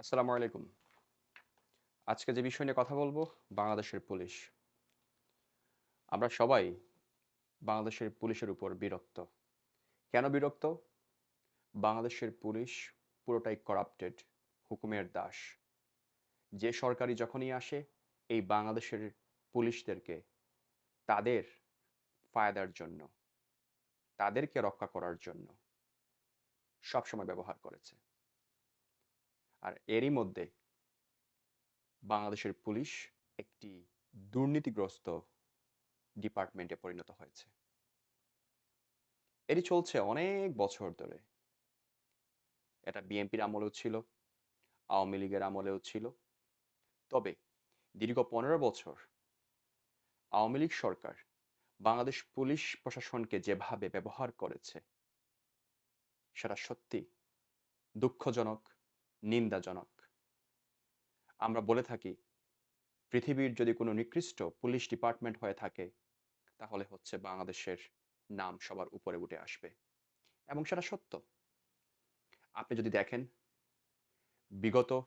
আসসালামু আলাইকুম। আজকে যে বিষয় নিয়ে কথা বলব, বাংলাদেশের পুলিশ। আমরা সবাই বাংলাদেশের পুলিশের উপর বিরক্ত। কেন বিরক্ত? বাংলাদেশের পুলিশ পুরোটাই করাপ্টেড হুকুমের দাস। যে সরকারি যখনই আসে, এই বাংলাদেশের পুলিশদেরকে তাদের ফায়দার জন্য, তাদেরকে রক্ষা করার জন্য সবসময় ব্যবহার করেছে। আর এরই মধ্যে বাংলাদেশের পুলিশ একটি দুর্নীতিগ্রস্ত ডিপার্টমেন্টে পরিণত হয়েছে। এটি চলছে অনেক বছর ধরে। এটা বিএনপির আমলেও ছিল, আওয়ামী লীগের আমলেও ছিল। তবে দীর্ঘ পনেরো বছর আওয়ামী লীগ সরকার বাংলাদেশ পুলিশ প্রশাসনকে যেভাবে ব্যবহার করেছে, সেটা সত্যি দুঃখজনক নিন্দাজনক। আমরা বলে থাকি, পৃথিবীর যদি কোনো নিকৃষ্ট পুলিশ ডিপার্টমেন্ট হয়ে থাকে, তাহলে হচ্ছে বাংলাদেশের নাম সবার উপরে উঠে আসবে। এবং সেটা সত্য। আপনি যদি দেখেন, বিগত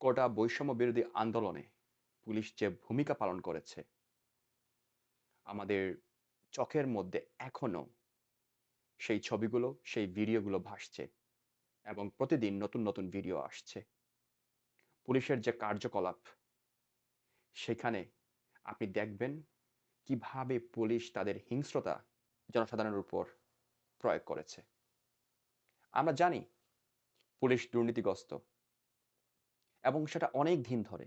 কোটা বৈষম্য বিরোধী আন্দোলনে পুলিশ যে ভূমিকা পালন করেছে, আমাদের চোখের মধ্যে এখনও সেই ছবিগুলো, সেই ভিডিওগুলো ভাসছে। এবং প্রতিদিন নতুন নতুন ভিডিও আসছে। পুলিশের যে কার্যকলাপ, সেখানে আপনি দেখবেন কীভাবে পুলিশ তাদের হিংস্রতা জনসাধারণের উপর প্রয়োগ করেছে। আমরা জানি পুলিশ দুর্নীতিগ্রস্ত এবং সেটা অনেক দিন ধরে।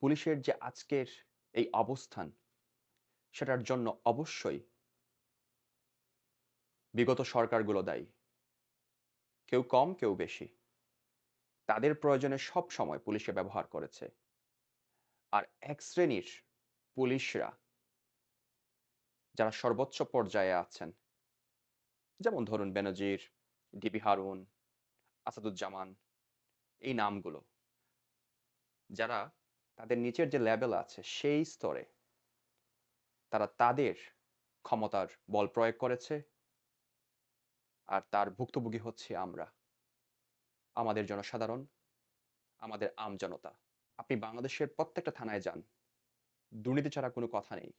পুলিশের যে আজকের এই অবস্থান, সেটার জন্য অবশ্যই বিগত সরকারগুলো দায়ী। কেউ কম, কেউ বেশি। তাদের প্রয়োজনে সব সময় পুলিশে ব্যবহার করেছে। আর এক শ্রেণির পুলিশরা যারা সর্বোচ্চ পর্যায়ে আছেন, যেমন ধরুন বেনজির, ডিবি হারুন, আসাদুজ্জামান, এই নামগুলো, যারা তাদের নিচের যে লেভেল আছে, সেই স্তরে তারা তাদের ক্ষমতার বল প্রয়োগ করেছে আর তার ভুক্তভোগী হচ্ছে আমরা। আমাদের জনসাধারণ, আমাদের আমজনতা আপনি বাংলাদেশের প্রত্যেকটা থানায় যান। দুর্নীতি ছাড়া কোনো কথা নেই।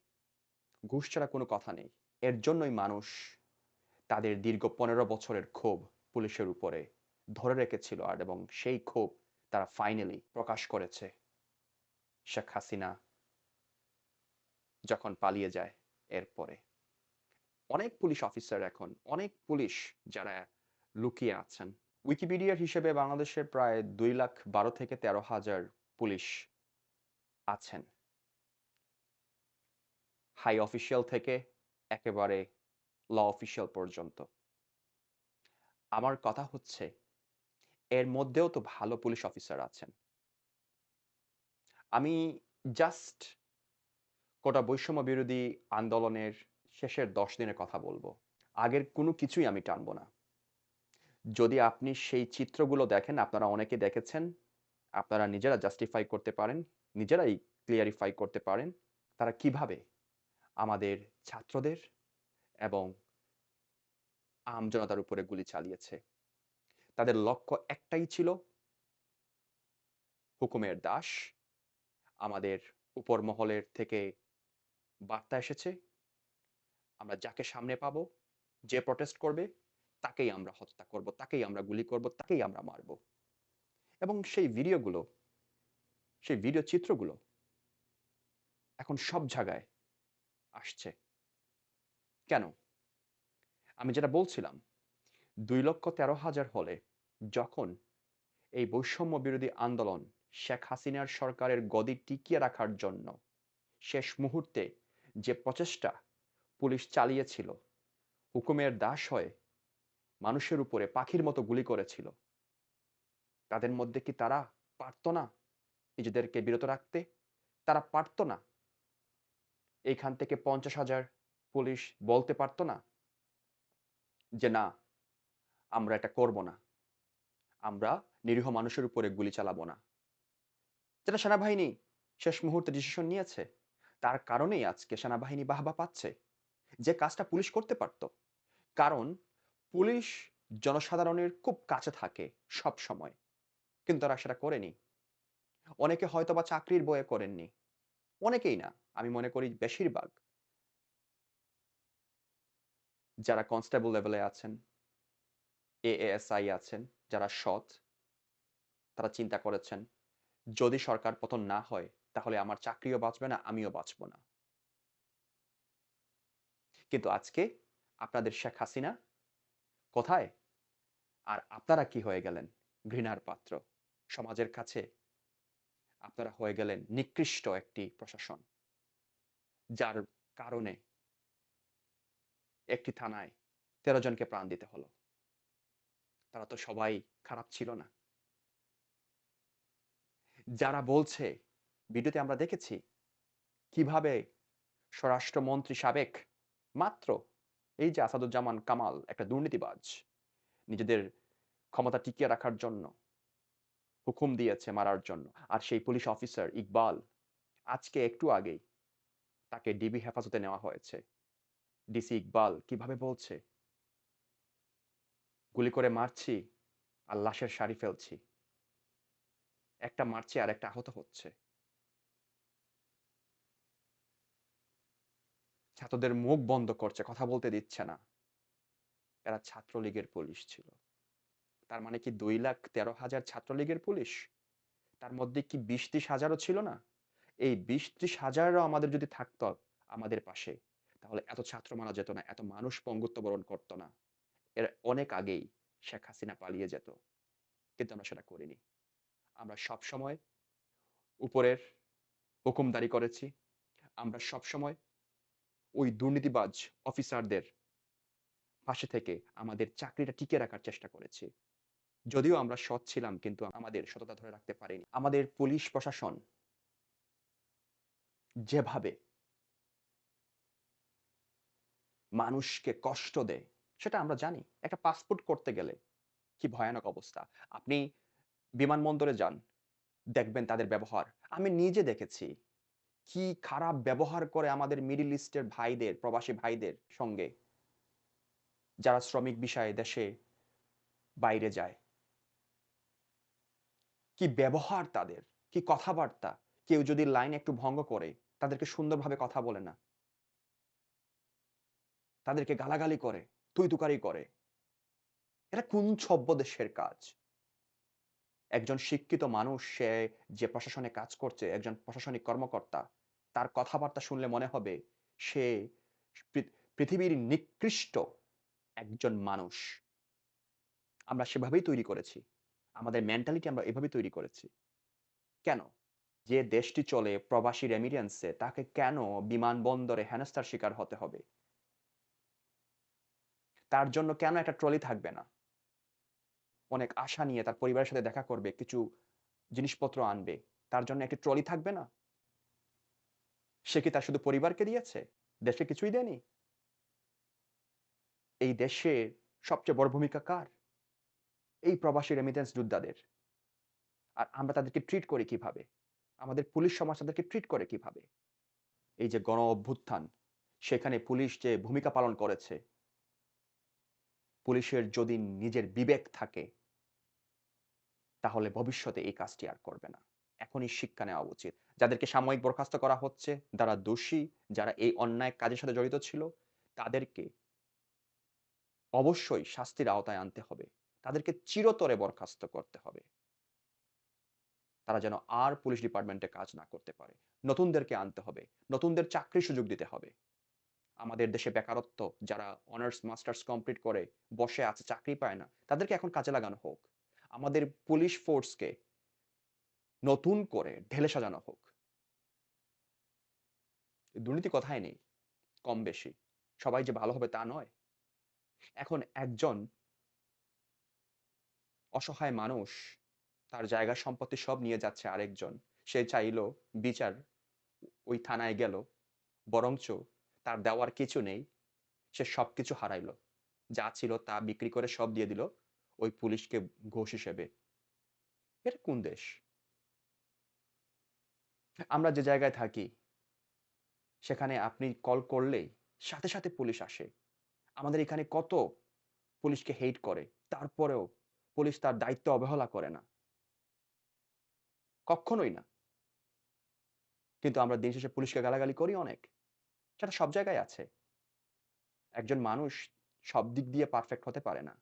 ঘুষ ছাড়া কোনো কথা নেই। এর জন্যই মানুষ তাদের দীর্ঘ পনেরো বছরের ক্ষোভ পুলিশের উপরে ধরে রেখেছিল আর এবং সেই ক্ষোভ তারা ফাইনালি প্রকাশ করেছে। শেখ হাসিনা যখন পালিয়ে যায় এরপরে। অনেক পুলিশ অফিসার এখন, অনেক পুলিশ যারা লুকিয়ে আছেন। উইকিপিডিয়ার হিসেবে বাংলাদেশের প্রায় দুই লাখ বারো থেকে তেরো হাজার পুলিশ আছেন। হাই অফিসিয়াল থেকে একেবারে ল অফিসিয়াল পর্যন্ত। আমার কথা হচ্ছে, এর মধ্যেও তো ভালো পুলিশ অফিসার আছেন। আমি জাস্ট কোটা বৈষম্য বিরোধী আন্দোলনের শেষের দশ দিনের কথা বলব। আগের কোনো কিছুই আমি টানবো না। যদি আপনি সেই চিত্রগুলো দেখেন, আপনারা অনেকে দেখেছেন, আপনারা নিজেরা জাস্টিফাই করতে পারেন, নিজেরাই ক্লিয়ারিফাই করতে পারেন, তারা কীভাবে আমাদের ছাত্রদের এবং আমজনতার উপরে গুলি চালিয়েছে। তাদের লক্ষ্য একটাই ছিল, হুকুমের দাস। আমাদের উপর মহলের থেকে বার্তা এসেছে আমরা যাকে সামনে পাবো, যে প্রটেস্ট করবে, তাকেই আমরা হত্যা করব, তাকেই আমরা গুলি করব, তাকেই আমরা মারব। এবং সেই ভিডিওগুলো, সেই ভিডিও চিত্রগুলো এখন সব জায়গায় আসছে। কেন? আমি যেটা বলছিলাম, দুই লক্ষ তেরো হাজার হলে যখন এই বৈষম্য বিরোধী আন্দোলন শেখ হাসিনার সরকারের গদি টিকিয়ে রাখার জন্য শেষ মুহূর্তে যে প্রচেষ্টা পুলিশ চালিয়েছিল। হুকুমের দাস হয়ে মানুষের উপরে পাখির মতো গুলি করেছিল। তাদের মধ্যে কি তারা পারত না নিজেদেরকে বিরত রাখতে? তারা পারত না। এইখান থেকে পঞ্চাশ হাজার পুলিশ বলতে পারতো না যে, না, আমরা এটা করব না। আমরা নিরীহ মানুষের উপরে গুলি চালাবো না। যেটা সেনাবাহিনী শেষ মুহূর্তে ডিসিশন নিয়েছে, তার কারণেই আজকে সেনাবাহিনী বাহবা পাচ্ছে। যে কাজটা পুলিশ করতে পারত কারণ পুলিশ জনসাধারণের খুব কাছে থাকে সব সময় কিন্তু তারা সেটা করেনি। অনেকে হয়তোবা চাকরির বয়ে করেননি। অনেকেই না। আমি মনে করি বেশিরভাগ যারা কনস্টেবল লেভেলে আছেন, এএএসআই আছেন, যারা সৎ তারা চিন্তা করেছেন, যদি সরকার পতন না হয়, তাহলে আমার চাকরিও বাঁচবে না, আমিও বাঁচব না। কিন্তু আজকে আপনাদের শেখ হাসিনা কোথায়? আর আপনারা কি হয়ে গেলেন? ঘৃণার পাত্র। সমাজের কাছে আপনারা হয়ে গেলেন নিকৃষ্ট একটি প্রশাসন। যার কারণে একটি থানায় ১৩ জনকে প্রাণ দিতে হলো। তারা তো সবাই খারাপ ছিল না। যারা বলছে, ভিডিওতে আমরা দেখেছি কীভাবে স্বরাষ্ট্রমন্ত্রী সাবেক মাত্র এই যে আসাদুজ্জামান কামাল একটা দুর্নীতিবাজ, নিজেদের ক্ষমতা টিকিয়ে রাখার জন্য, হুকুম দিয়েছে মারার জন্য। আর সেই পুলিশ অফিসার ইকবাল আজকে একটু আগেই তাকে ডিবি হেফাজতে নেওয়া হয়েছে। ডিসি ইকবাল কীভাবে বলছে গুলি করে মারছি আর লাশের সারি ফেলছি। একটা মারছে আর একটা আহত হচ্ছে। ছাত্রদের মুখ বন্ধ করছে, কথা বলতে দিচ্ছে না। এরা ছাত্রলীগের পুলিশ ছিল। তার মানে কি ২,১৩,০০০ ছাত্রলীগের পুলিশ? তার মধ্যে কি ২০-৩০ হাজারও ছিল না? এই ২০-৩০ হাজারও আমাদের যদি থাকতো আমাদের পাশে, তাহলে এত ছাত্র মারা যেত না, এত মানুষ পঙ্গুত্ব বরণ করতো না। এর অনেক আগেই শেখ হাসিনা পালিয়ে যেত। কিন্তু আমরা সেটা করিনি। আমরা সবসময় উপরের হুকুমদারি করেছি। আমরা সবসময় ওই দুর্নীতিবাজ অফিসারদের পাশে থেকে আমাদের চাকরিটা টিকিয়ে রাখার চেষ্টা করেছি। যদিও আমরা সৎ ছিলাম কিন্তু আমাদের সততা ধরে রাখতে পারিনি। আমাদের পুলিশ প্রশাসন যেভাবে মানুষকে কষ্ট দেয় সেটা আমরা জানি। একটা পাসপোর্ট করতে গেলে কি ভয়ানক অবস্থা। আপনি বিমানবন্দরে যান, দেখবেন তাদের ব্যবহার। আমি নিজে দেখেছি কি খারাপ ব্যবহার করে আমাদের মিডিল ইস্টের ভাইদের, প্রবাসী ভাইদের সঙ্গে। যারা শ্রমিক বিষয়ে দেশে বাইরে যায়। কি ব্যবহার তাদের, কি কথাবার্তা। কেউ যদি লাইন একটু ভঙ্গ করে, তাদেরকে সুন্দরভাবে কথা বলে না। তাদেরকে গালাগালি করে, তুই-তুকারি করে। এটা কোন ছদ্মবেশের কাজ? একজন শিক্ষিত মানুষ সে যে প্রশাসনে কাজ করছে, একজন প্রশাসনিক কর্মকর্তা, তার কথাবার্তা শুনলে মনে হবে সে পৃথিবীর নিকৃষ্ট একজন মানুষ। আমরা সেভাবেই তৈরি করেছি। আমাদের মেন্টালিটি আমরা এভাবেই তৈরি করেছি। কেন? যে দেশটি চলে প্রবাসী রেমিটেন্সে তাকে কেন বিমানবন্দরে হেনস্থার শিকার হতে হবে? তার জন্য কেন একটা ট্রলি থাকবে না? অনেক আশা নিয়ে তার পরিবারের সাথে দেখা করবে, কিছু জিনিসপত্র আনবে। তার জন্য একটি ট্রলি থাকবে না? সে কি তার শুধু পরিবারকে দিয়েছে? দেশকে কিছুই দেয়নি? এই দেশের সবচেয়ে বড় ভূমিকা কার? এই প্রবাসী রেমিটেন্স যোদ্ধাদের। আর আমরা তাদেরকে ট্রিট করি কীভাবে? আমাদের পুলিশ সমাজ তাদেরকে ট্রিট করে কীভাবে? এই যে গণ অভ্যুত্থান, সেখানে পুলিশ যে ভূমিকা পালন করেছে পুলিশের যদি নিজের বিবেক থাকে তাহলে ভবিষ্যতে এই কাজটি আর করবে না। এখনই শিক্ষা নেওয়া উচিত। যাদেরকে সাময়িক বরখাস্ত করা হচ্ছে, যারা দোষী, যারা এই অন্যায় কাজের সাথে জড়িত ছিল, তাদেরকে অবশ্যই শাস্তির আওতায় আনতে হবে। তাদেরকে চিরতরে বরখাস্ত করতে হবে। তারা যেন আর পুলিশ ডিপার্টমেন্টে কাজ না করতে পারে। নতুনদেরকে আনতে হবে। নতুনদের চাকরির সুযোগ দিতে হবে। আমাদের দেশে বেকারত্ব যারা অনার্স, মাস্টার্স কমপ্লিট করে বসে আছে, চাকরি পায় না, তাদেরকে এখন কাজে লাগানো হোক। আমাদের পুলিশ ফোর্সকে নতুন করে ঢেলে সাজানো হোক। দুর্নীতি কথাই নেই। কম বেশি। সবাই যে ভালো হবে তা নয়। এখন একজন অসহায় মানুষ, তার জায়গা সম্পত্তি সব নিয়ে যাচ্ছে আরেকজন। সে চাইলো বিচার, ওই থানায় গেল। বরঞ্চ তার দেওয়ার কিছু নেই। সে সবকিছু হারাইলো। যা ছিল তা বিক্রি করে সব দিয়ে দিল ওই পুলিশকে ঘোষ হিসেবে। এটা কোন দেশ? আমরা যে জায়গায় থাকি সেখানে আপনি কল করলেই সাথে, সাথে পুলিশ আসে। আমাদের এখানে কত পুলিশকে হেট করে। তারপরেও পুলিশ তার দায়িত্ব অবহেলা করে না। কখনোই না কিন্তু আমরা দিন শেষে পুলিশকে গালাগালি করি অনেক সেটা সব জায়গায় আছে একজন মানুষ সব দিক দিয়ে পারফেক্ট হতে পারে না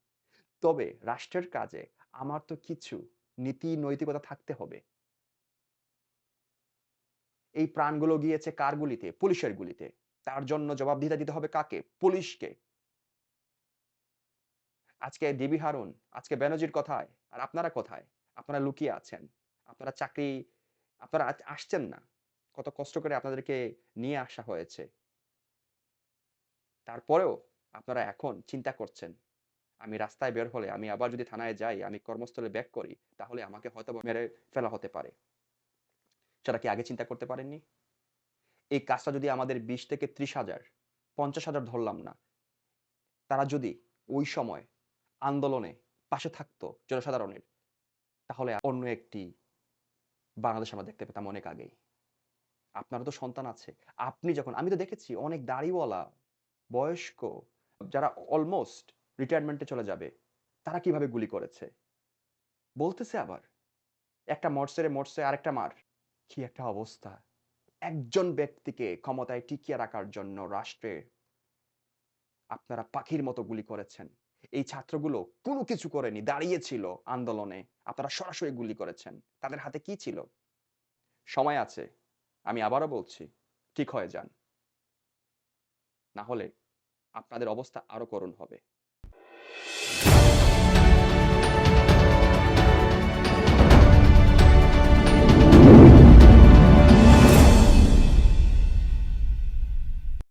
তবে রাষ্ট্রের কাজে আমার তো কিছু নীতি নৈতিকতা থাকতে হবে। এই প্রাণগুলো গিয়েছে কার গুলিতে? পুলিশের গুলিতে। তার জন্য জবাবদিহিতা দিতে হবে কাকে? পুলিশকে। আজকে ডিবি হারুন, আজকে বেনজির কোথায়? আর আপনারা কোথায়? আপনারা লুকিয়ে আছেন। আপনারা চাকরি, আপনারা আসছেন না। কত কষ্ট করে আপনাদেরকে নিয়ে আসা হয়েছে। তারপরেও আপনারা এখন চিন্তা করছেন আমি রাস্তায় বের হলে, আমি আবার যদি থানায় যাই, আমি কর্মস্থলে ব্যাক করি, তাহলে আমাকে হয়তো মেরে ফেলা হতে পারে। সেটা কি আগে চিন্তা করতে পারেননি? এই কাজটা যদি আমাদের বিশ থেকে ত্রিশ হাজার, পঞ্চাশ হাজার ধরলাম না, তারা যদি ওই সময় আন্দোলনে পাশে থাকতো জনসাধারণের, তাহলে অন্য একটি বাংলাদেশ আমরা দেখতে পেতাম অনেক আগেই। আপনারও তো সন্তান আছে। আপনি যখন, আমি তো দেখেছি অনেক দাড়িওয়ালা, বয়স্ক, যারা অলমোস্ট রিটায়ারমেন্টে চলে যাবে, তারা কীভাবে গুলি করেছে? বলতেছে আবার, একটা মরসেরে মরসে আরেকটা মার। কি একটা অবস্থা। একজন ব্যক্তিকে ক্ষমতায় টিকিয়ে রাখার জন্য রাষ্ট্রে আপনারা পাখির মতো গুলি করেছেন। এই ছাত্রগুলো কোনো কিছু করেনি, দাঁড়িয়েছিল আন্দোলনে। আপনারা সরাসরি গুলি করেছেন। তাদের হাতে কি ছিল? সময় আছে, আমি আবারও বলছি, ঠিক হয়ে যান। না হলে আপনাদের অবস্থা আরও করুণ হবে। Bye.